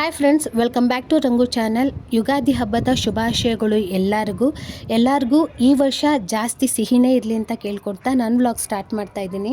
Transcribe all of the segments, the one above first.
Hi friends welcome back to Rangu channel Ugadi ಹಬ್ಬದ ಶುಭಾಶಯಗಳು ಎಲ್ಲರಿಗೂ. ಎಲ್ಲರಿಗೂ ಈ ವರ್ಷ ಜಾಸ್ತಿ ಸಿಹಿನೇ ಇರಲಿ ಅಂತ ಕೇಳ್ಕೊಡ್ತಾ ನಾನು ವ್ಲಾಗ್ ಸ್ಟಾರ್ಟ್ ಮಾಡ್ತಾ ಇದ್ದೀನಿ.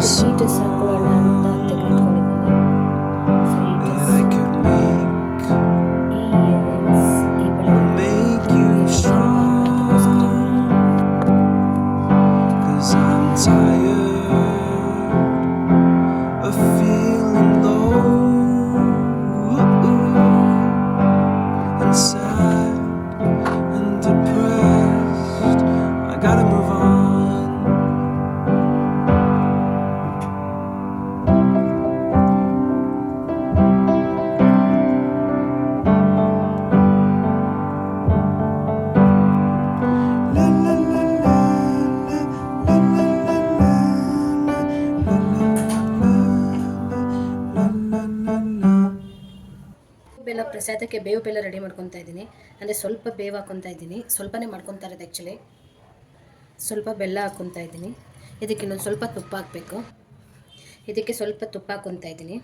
she deserves. ಪ್ರಸಾದಕ್ಕೆ ಬೇವು ಬೆಲ್ಲ ರೆಡಿ ಮಾಡ್ಕೊತಾ ಇದ್ದೀನಿ. ಅಂದರೆ ಸ್ವಲ್ಪ ಬೇವು ಹಾಕ್ಕೊತಾ ಇದ್ದೀನಿ. ಸ್ವಲ್ಪನೇ ಮಾಡ್ಕೊತಾ ಇರೋದು ಆ್ಯಕ್ಚುಲಿ ಸ್ವಲ್ಪ ಬೆಲ್ಲ ಹಾಕೊತಾ ಇದ್ದೀನಿ. ಇದಕ್ಕೆ ಇನ್ನೊಂದು ಸ್ವಲ್ಪ ತುಪ್ಪ ಹಾಕಬೇಕು. ಇದಕ್ಕೆ ಸ್ವಲ್ಪ ತುಪ್ಪ ಹಾಕ್ಕೊತಾ ಇದ್ದೀನಿ.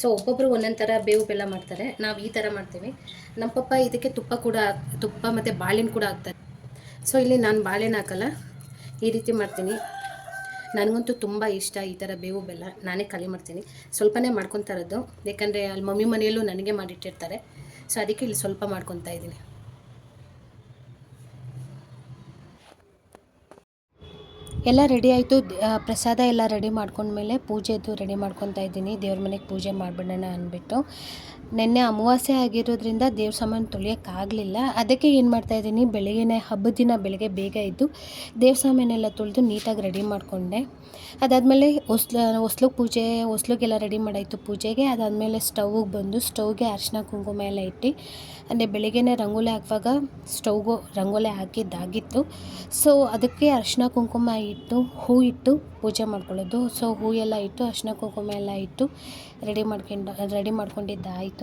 ಸೊ ಒಬ್ಬೊಬ್ಬರು ಒಂದೊಂದು ಥರ ಬೇವು ಬೆಲ್ಲ ಮಾಡ್ತಾರೆ. ನಾವು ಈ ಥರ ಮಾಡ್ತೀವಿ. ನಮ್ಮ ಪಪ್ಪ ಇದಕ್ಕೆ ತುಪ್ಪ ಕೂಡ ತುಪ್ಪ ಮತ್ತು ಬಾಳೆಹಣ್ಣು ಕೂಡ ಹಾಕ್ತಾರೆ. ಸೊ ಇಲ್ಲಿ ನಾನು ಬಾಳೆಹಣ್ಣು ಹಾಕಲ್ಲ. ಈ ರೀತಿ ಮಾಡ್ತೀನಿ. ನನಗಂತೂ ತುಂಬ ಇಷ್ಟ ಈ ಥರ ಬೇವು ಬೆಲ್ಲ. ನಾನೇ ಖಾಲಿ ಮಾಡ್ತೀನಿ. ಸ್ವಲ್ಪನೇ ಇರೋದು. ಯಾಕಂದರೆ ಅಲ್ಲಿ ಮಮ್ಮಿ ಮನೆಯಲ್ಲೂ ನನಗೆ ಮಾಡಿಟ್ಟಿರ್ತಾರೆ. ಸೊ ಅದಕ್ಕೆ ಇಲ್ಲಿ ಸ್ವಲ್ಪ ಮಾಡ್ಕೊತಾ ಇದ್ದೀನಿ. ಎಲ್ಲ ರೆಡಿ ಆಯಿತು. ಪ್ರಸಾದ ಎಲ್ಲ ರೆಡಿ ಮಾಡ್ಕೊಂಡ್ಮೇಲೆ ಪೂಜೆದು ರೆಡಿ ಮಾಡ್ಕೊತಾ ಇದ್ದೀನಿ. ದೇವ್ರ ಮನೆಗೆ ಪೂಜೆ ಮಾಡಿಬಿಡೋಣ ಅಂದ್ಬಿಟ್ಟು. ನಿನ್ನೆ ಅಮಾವಾಸ್ಯೆ ಆಗಿರೋದ್ರಿಂದ ದೇವ್ರ ಸಾಮಾನು ತೊಳೆಯೋಕ್ಕಾಗಲಿಲ್ಲ. ಅದಕ್ಕೆ ಏನು ಮಾಡ್ತಾಯಿದ್ದೀನಿ ಬೆಳಗ್ಗೆನೇ ಹಬ್ಬದ ದಿನ ಬೆಳಗ್ಗೆ ಬೇಗ ಇದ್ದು ದೇವ್ರ ಸಾಮಾನೆಲ್ಲ ತೊಳೆದು ನೀಟಾಗಿ ರೆಡಿ ಮಾಡಿಕೊಂಡೆ. ಅದಾದಮೇಲೆ ಹೊಸ್ಲ ಹೊಸ್ಲು ಪೂಜೆ, ಹೊಸ್ಲಿಗೆಲ್ಲ ರೆಡಿ ಮಾಡಾಯಿತು ಪೂಜೆಗೆ. ಅದಾದಮೇಲೆ ಸ್ಟವ್ಗೆ ಬಂದು ಸ್ಟವ್ಗೆ ಅರಿಶಿನ ಕುಂಕುಮ ಎಲ್ಲ ಇಟ್ಟು, ಅಂದರೆ ಬೆಳಿಗ್ಗೆನೇ ರಂಗೋಲಿ ಹಾಕುವಾಗ ಸ್ಟವ್ಗೂ ರಂಗೋಲಿ ಹಾಕಿದ್ದಾಗಿತ್ತು. ಸೊ, ಅದಕ್ಕೆ ಅರಿಶಿನ ಕುಂಕುಮ ಇಟ್ಟು, ಹೂ ಇಟ್ಟು ಪೂಜೆ ಮಾಡ್ಕೊಳ್ಳೋದು. ಸೊ ಹೂ ಎಲ್ಲ ಇಟ್ಟು ಅರಿಶಿನ ಕುಂಕುಮ ಎಲ್ಲ ಇಟ್ಟು ರೆಡಿ ಮಾಡ್ಕೊಂಡು, ರೆಡಿ ಮಾಡ್ಕೊಂಡಿದ್ದಾಯಿತು.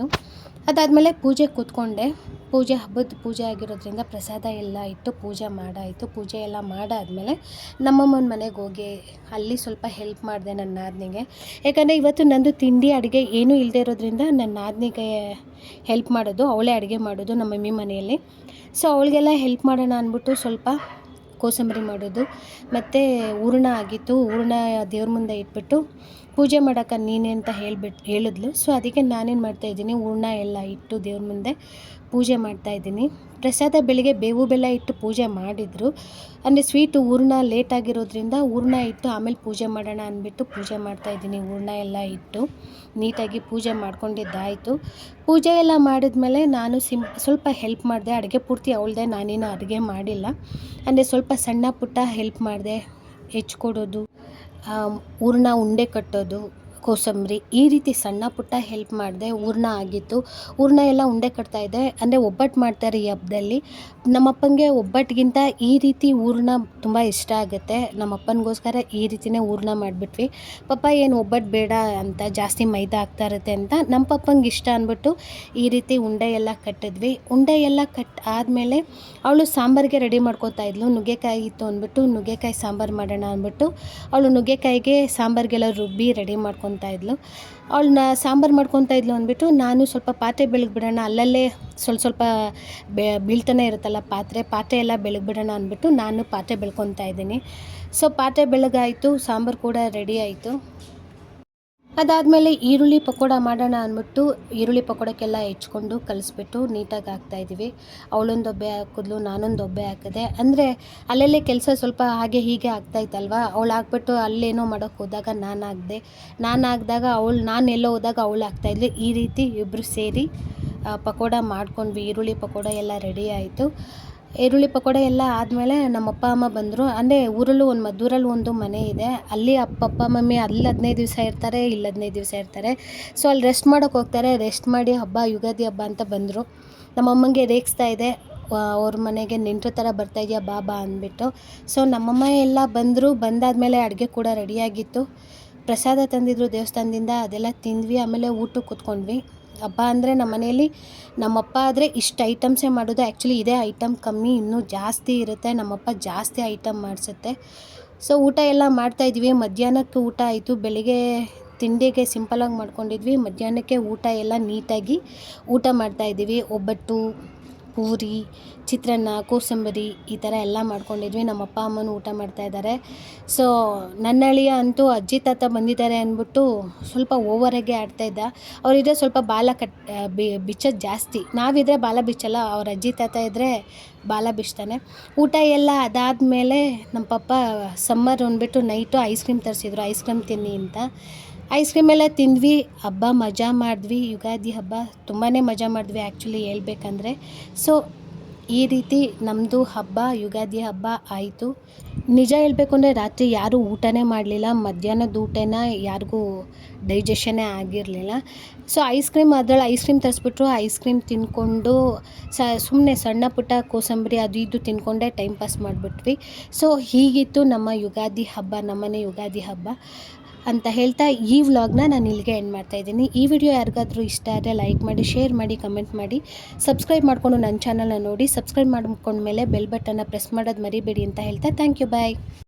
ಅದಾದಮೇಲೆ ಪೂಜೆ ಕೂತ್ಕೊಂಡೆ. ಪೂಜೆ ಹಬ್ಬದ ಪೂಜೆ ಆಗಿರೋದ್ರಿಂದ ಪ್ರಸಾದ ಎಲ್ಲ ಇಟ್ಟು ಪೂಜೆ ಮಾಡಾಯಿತು. ಪೂಜೆ ಎಲ್ಲ ಮಾಡಾದಮೇಲೆ ನಮ್ಮಮ್ಮನ ಮನೆಗೆ ಹೋಗಿ ಅಲ್ಲಿ ಸ್ವಲ್ಪ ಹೆಲ್ಪ್ ಮಾಡಿದೆ ನನ್ನ ನಾದಿನಿಗೆ. ಯಾಕಂದರೆ ಇವತ್ತು ನಂದು ತಿಂಡಿ ಅಡುಗೆ ಏನೂ ಇಲ್ಲದೆ ಇರೋದ್ರಿಂದ ನನ್ನ ನಾದಿನಿಗೆ ಹೆಲ್ಪ್ ಮಾಡೋದು, ಅವಳೇ ಅಡುಗೆ ಮಾಡೋದು ನಮ್ಮ ಮಮ್ಮಿ ಮನೆಯಲ್ಲಿ. ಸೊ ಅವಳಿಗೆಲ್ಲ ಹೆಲ್ಪ್ ಮಾಡೋಣ ಅಂದ್ಬಿಟ್ಟು ಸ್ವಲ್ಪ ಕೋಸಂಬರಿ ಮಾಡೋದು. ಮತ್ತು ಹೂರ್ಣ ಆಗಿತ್ತು. ಹೂರ್ಣ ದೇವ್ರ ಮುಂದೆ ಇಟ್ಬಿಟ್ಟು ಪೂಜೆ ಮಾಡೋಕೆ ನೀನೆ ಅಂತ ಹೇಳ್ಬಿಟ್ಟು ಹೇಳಿದ್ಲು. ಸೊ ಅದಕ್ಕೆ ನಾನೇನು ಮಾಡ್ತಾಯಿದ್ದೀನಿ ಹೂರ್ಣ ಎಲ್ಲ ಇಟ್ಟು ದೇವ್ರ ಮುಂದೆ ಪೂಜೆ ಮಾಡ್ತಾಯಿದ್ದೀನಿ ಪ್ರಸಾದ ಬೆಳಿಗ್ಗೆ ಬೇವು ಬೆಲ್ಲ ಇಟ್ಟು ಪೂಜೆ ಮಾಡಿದರು. ಅಂದರೆ ಸ್ವೀಟು ಹೂರ್ಣ ಲೇಟ್ ಆಗಿರೋದ್ರಿಂದ ಹೂರ್ಣ ಇಟ್ಟು ಆಮೇಲೆ ಪೂಜೆ ಮಾಡೋಣ ಅಂದ್ಬಿಟ್ಟು ಪೂಜೆ ಮಾಡ್ತಾಯಿದ್ದೀನಿ ಹೂರ್ಣ ಎಲ್ಲ ಇಟ್ಟು ನೀಟಾಗಿ ಪೂಜೆ ಮಾಡ್ಕೊಂಡಿದ್ದಾಯಿತು. ಪೂಜೆ ಎಲ್ಲ ಮಾಡಿದ್ಮೇಲೆ ನಾನು ಸಿಂ, ಸ್ವಲ್ಪ ಹೆಲ್ಪ್ ಮಾಡಿದೆ. ಅಡುಗೆ ಪೂರ್ತಿ ಅವಳದೆ, ನಾನೇನು ಅಡುಗೆ ಮಾಡಿಲ್ಲ. ಅಂದರೆ ಸ್ವಲ್ಪ ಸಣ್ಣ ಪುಟ್ಟ ಹೆಲ್ಪ್ ಮಾಡಿದೆ ಹೆಚ್ಕೊಡೋದು ಹೂರ್ಣ ಉಂಡೆ ಕಟ್ಟೋದು ಕೋಸಂಬರಿ ಈ ರೀತಿ ಸಣ್ಣ ಪುಟ್ಟ ಹೆಲ್ಪ್ ಮಾಡಿದೆ ಹೂರ್ಣ ಆಗಿತ್ತು. ಹೂರ್ಣ ಎಲ್ಲ ಉಂಡೆ ಕಟ್ತಾಯಿದ್ದೆ ಅಂದರೆ ಒಬ್ಬಟ್ಟು ಮಾಡ್ತಾರೆ ಈ ಹಬ್ಬದಲ್ಲಿ. ನಮ್ಮಪ್ಪನಿಗೆ ಒಬ್ಬಟ್ಟಿಗಿಂತ ಈ ರೀತಿ ಹೂರ್ಣ ತುಂಬ ಇಷ್ಟ ಆಗುತ್ತೆ. ನಮ್ಮಪ್ಪನಿಗೋಸ್ಕರ ಈ ರೀತಿನೇ ಹೂರ್ಣ ಮಾಡಿಬಿಟ್ವಿ. ಪಪ್ಪ, ಏನು ಒಬ್ಬಟ್ಟು ಬೇಡ ಅಂತ ಜಾಸ್ತಿ ಮೈದಾ ಆಗ್ತಾ ಇರುತ್ತೆ ಅಂತ ನಮ್ಮ ಪಪ್ಪಂಗೆ ಇಷ್ಟ ಅಂದ್ಬಿಟ್ಟು ಈ ರೀತಿ ಉಂಡೆ ಎಲ್ಲ ಕಟ್ಟಿದ್ವಿ. ಉಂಡೆ ಎಲ್ಲ ಕಟ್ ಆದಮೇಲೆ ಅವಳು ಸಾಂಬಾರಿಗೆ ರೆಡಿ ಮಾಡ್ಕೋತಾ ಇದ್ಲು. ನುಗ್ಗೆಕಾಯಿ ಇತ್ತು ಅಂದ್ಬಿಟ್ಟು ನುಗ್ಗೆಕಾಯಿ ಸಾಂಬಾರು ಮಾಡೋಣ ಅಂದ್ಬಿಟ್ಟು ಅವಳು ನುಗ್ಗೆಕಾಯಿಗೆ ಸಾಂಬಾರಿಗೆಲ್ಲ ರುಬ್ಬಿ ರೆಡಿ ಮಾಡ್ಕೊತಾ ಇದ್ಲು. ಅವಳನ್ನ ಸಾಂಬಾರು ಮಾಡ್ಕೊತಾ ಇದ್ಲು ಅಂದ್ಬಿಟ್ಟು ನಾನು ಸ್ವಲ್ಪ ಪಾತ್ರೆ ಬೆಳಗ್ಬಿಡೋಣ ಅಲ್ಲಲ್ಲೇ ಸ್ವಲ್ಪ ಸ್ವಲ್ಪ ಬೆ, ಬೀಳ್ತಾನೆ ಇರುತ್ತಲ್ಲ ಪಾತ್ರೆ ಪಾತ್ರೆ ಎಲ್ಲ ಬೆಳಗ್ಬಿಡೋಣ ಅಂದ್ಬಿಟ್ಟು ನಾನು ಪಾತ್ರೆ ಬೆಳ್ಕೊತಾ ಇದ್ದೀನಿ. ಸೊ ಪಾತ್ರೆ ಬೆಳಗಾಯಿತು ಸಾಂಬಾರು ಕೂಡ ರೆಡಿ ಆಯಿತು. ಅದಾದಮೇಲೆ ಈರುಳ್ಳಿ ಪಕೋಡ ಮಾಡೋಣ ಅಂದ್ಬಿಟ್ಟು ಈರುಳ್ಳಿ ಪಕೋಡಕ್ಕೆಲ್ಲ ಹೆಚ್ಕೊಂಡು ಕಲಿಸ್ಬಿಟ್ಟು ನೀಟಾಗಿ ಹಾಕ್ತಾಯಿದ್ದೀವಿ ಅವಳೊಂದು ಒಬ್ಬೆ ಹಾಕಿದ್ಲು, ನಾನೊಂದು ಒಬ್ಬೆ ಹಾಕಿದೆ. ಅಂದರೆ ಅಲ್ಲಲ್ಲೇ ಕೆಲಸ ಸ್ವಲ್ಪ ಹಾಗೆ ಹೀಗೆ ಆಗ್ತಾಯಿತ್ತಲ್ವ ಅವಳು ಹಾಕ್ಬಿಟ್ಟು ಅಲ್ಲೇನೋ ಮಾಡೋಕ್ಕೆ ಹೋದಾಗ ನಾನು ಹಾಕಿದೆ. ನಾನು ಹಾಕಿದಾಗ ಅವಳು, ನಾನು ಎಲ್ಲೋ ಹೋದಾಗ ಅವಳು ಹಾಕ್ತಾಯಿದ್ಲು ಈ ರೀತಿ ಇಬ್ಬರು ಸೇರಿ ಪಕೋಡ ಮಾಡ್ಕೊಂಡ್ವಿ. ಈರುಳ್ಳಿ ಪಕೋಡ ಎಲ್ಲ ರೆಡಿ ಆಯಿತು. ಈರುಳ್ಳಿ ಪಕೋಡ ಎಲ್ಲ ಆದಮೇಲೆ ನಮ್ಮ ಅಪ್ಪ ಅಮ್ಮ ಬಂದರು. ಅಂದರೆ ಊರಲ್ಲೂ ಒಂದು ಮದ್ದೂರಲ್ಲಿ ಒಂದು ಮನೆ ಇದೆ. ಅಲ್ಲಿ ಅಪ್ಪ ಮಮ್ಮಿ ಅಲ್ಲಿ ಹದಿನೈದು ದಿವಸ ಇರ್ತಾರೆ, ಇಲ್ಲಿ ಹದಿನೈದು ದಿವಸ ಇರ್ತಾರೆ. ಸೊ ಅಲ್ಲಿ ರೆಸ್ಟ್ ಮಾಡೋಕೆ ಹೋಗ್ತಾರೆ. ರೆಸ್ಟ್ ಮಾಡಿ ಹಬ್ಬ, ಯುಗಾದಿ ಹಬ್ಬ ಅಂತ ಬಂದರು. ನಮ್ಮ ಅಮ್ಮಂಗೆ ರೇಗಿಸ್ತಾ ಇದೆ. ಅವ್ರ ಮನೆಗೆ ನೆಂಟರು ಥರ ಬರ್ತಾ ಇದೆಯಾ ಬಾ ಬಾ ಅಂದ್ಬಿಟ್ಟು. ಸೊ ನಮ್ಮಮ್ಮ ಎಲ್ಲ ಬಂದರು. ಬಂದಾದಮೇಲೆ ಅಡುಗೆ ಕೂಡ ರೆಡಿಯಾಗಿತ್ತು ಪ್ರಸಾದ ತಂದಿದ್ರು ದೇವಸ್ಥಾನದಿಂದ. ಅದೆಲ್ಲ ತಿಂದ್ವಿ. ಆಮೇಲೆ ಊಟಕ್ಕೆ ಕೂತ್ಕೊಂಡ್ವಿ. ಹಬ್ಬ ಅಂದರೆ ನಮ್ಮ ಮನೆಯಲ್ಲಿ ನಮ್ಮಪ್ಪ ಆದರೆ ಇಷ್ಟು ಐಟಮ್ಸೇ ಮಾಡೋದು. ಆ್ಯಕ್ಚುಲಿ ಇದೇ ಐಟಮ್ ಕಮ್ಮಿ, ಇನ್ನೂ ಜಾಸ್ತಿ ಇರುತ್ತೆ. ನಮ್ಮಪ್ಪ ಜಾಸ್ತಿ ಐಟಮ್ ಮಾಡಿಸುತ್ತೆ. ಸೊ ಊಟ ಎಲ್ಲ ಮಾಡ್ತಾಯಿದ್ವಿ ಮಧ್ಯಾಹ್ನಕ್ಕೆ ಊಟ ಆಯಿತು. ಬೆಳಿಗ್ಗೆ ತಿಂಡಿಗೆ ಸಿಂಪಲಾಗಿ ಮಾಡ್ಕೊಂಡಿದ್ವಿ. ಮಧ್ಯಾಹ್ನಕ್ಕೆ ಊಟ ಎಲ್ಲ ನೀಟಾಗಿ ಊಟ ಮಾಡ್ತಾಯಿದ್ದೀವಿ ಒಬ್ಬಟ್ಟು ಪೂರಿ, ಚಿತ್ರಾನ್ನ, ಕೋಸಂಬರಿ ಈ ಥರ ಎಲ್ಲ ಮಾಡ್ಕೊಂಡಿದ್ವಿ. ನಮ್ಮ ಅಪ್ಪ ಅಮ್ಮನೂ ಊಟ ಮಾಡ್ತಾ ಇದ್ದಾರೆ. ಸೊ ನನ್ನ ಅಳಿಯ ಅಂತೂ ಅಜ್ಜಿ ತಾತ ಬಂದಿದ್ದಾರೆ ಅಂದ್ಬಿಟ್ಟು ಸ್ವಲ್ಪ ಓವರಾಗೆ ಆಡ್ತಾಯಿದ್ದ ಅವರಿದ್ರೆ ಸ್ವಲ್ಪ ಬಾಲ ಕಟ್ ಬಿಚ್ಚೋದು ಜಾಸ್ತಿ. ನಾವಿದ್ರೆ ಬಾಲ ಬಿಚ್ಚಲ್ಲ, ಅವ್ರ ಅಜ್ಜಿ ತಾತ ಇದ್ದರೆ ಬಾಲ ಬಿಚ್ತಾನೆ. ಊಟ ಎಲ್ಲ ಅದಾದಮೇಲೆ ನಮ್ಮ ಪಪ್ಪ ಸಮ್ಮರ್ ಅಂದ್ಬಿಟ್ಟು ನೈಟು ಐಸ್ ಕ್ರೀಮ್ ತರಿಸಿದ್ರು, ಐಸ್ ಕ್ರೀಮ್ ತಿನ್ನಿ ಅಂತ. ಐಸ್ ಕ್ರೀಮ್ ಎಲ್ಲ ತಿಂದ್ವಿ, ಹಬ್ಬ ಮಜಾ ಮಾಡಿದ್ವಿ, ಯುಗಾದಿ ಹಬ್ಬ ತುಂಬಾ ಮಜಾ ಮಾಡಿದ್ವಿ ಆ್ಯಕ್ಚುಲಿ ಹೇಳ್ಬೇಕಂದ್ರೆ. ಸೊ ಈ ರೀತಿ ನಮ್ಮದು ಹಬ್ಬ, ಯುಗಾದಿ ಹಬ್ಬ ಆಯಿತು. ನಿಜ ಹೇಳಬೇಕು ಅಂದರೆ ರಾತ್ರಿ ಯಾರೂ ಊಟನೇ ಮಾಡಲಿಲ್ಲ, ಮಧ್ಯಾಹ್ನದ ಊಟನ ಯಾರಿಗೂ ಡೈಜೆಷನ್ನೇ ಆಗಿರಲಿಲ್ಲ. ಸೊ ಐಸ್ ಕ್ರೀಮ್ ಅದರಲ್ಲಿ ಐಸ್ ಕ್ರೀಮ್ ತರಿಸ್ಬಿಟ್ರು ಐಸ್ ಕ್ರೀಮ್ ತಿನ್ಕೊಂಡು ಸ ಸುಮ್ಮನೆ ಸಣ್ಣ ಪುಟ್ಟ ಕೋಸಂಬರಿ ಅದು ಇದು ತಿನ್ಕೊಂಡೇ ಟೈಮ್ ಪಾಸ್ ಮಾಡಿಬಿಟ್ವಿ. ಸೊ ಹೀಗಿತ್ತು ನಮ್ಮ ಯುಗಾದಿ ಹಬ್ಬ, ನಮ್ಮನೆ ಯುಗಾದಿ ಹಬ್ಬ. ಅಂತ ಹೇಳ್ತಾ ಈ ವ್ಲಾಗ್ನ ನಾನು ಇಲ್ಲಿಗೆ ಎಂಡ್ ಮಾಡ್ತಾ ಇದ್ದೀನಿ. ಈ ವಿಡಿಯೋ ಯಾರಿಗಾದರೂ ಇಷ್ಟ ಆದರೆ ಲೈಕ್ ಮಾಡಿ ಶೇರ್ ಮಾಡಿ ಕಮೆಂಟ್ ಮಾಡಿ ಸಬ್ಸ್ಕ್ರೈಬ್ ಮಾಡಿಕೊಂಡು ನನ್ನ ಚಾನಲ್ನ ನೋಡಿ ಸಬ್ಸ್ಕ್ರೈಬ್ ಮಾಡ್ಕೊಂಡ್ಮೇಲೆ ಬೆಲ್ ಬಟನ್ನ ಪ್ರೆಸ್ ಮಾಡೋದು ಮರಿಬೇಡಿ ಅಂತ ಹೇಳ್ತಾ ಥ್ಯಾಂಕ್ ಯು ಬಾಯ್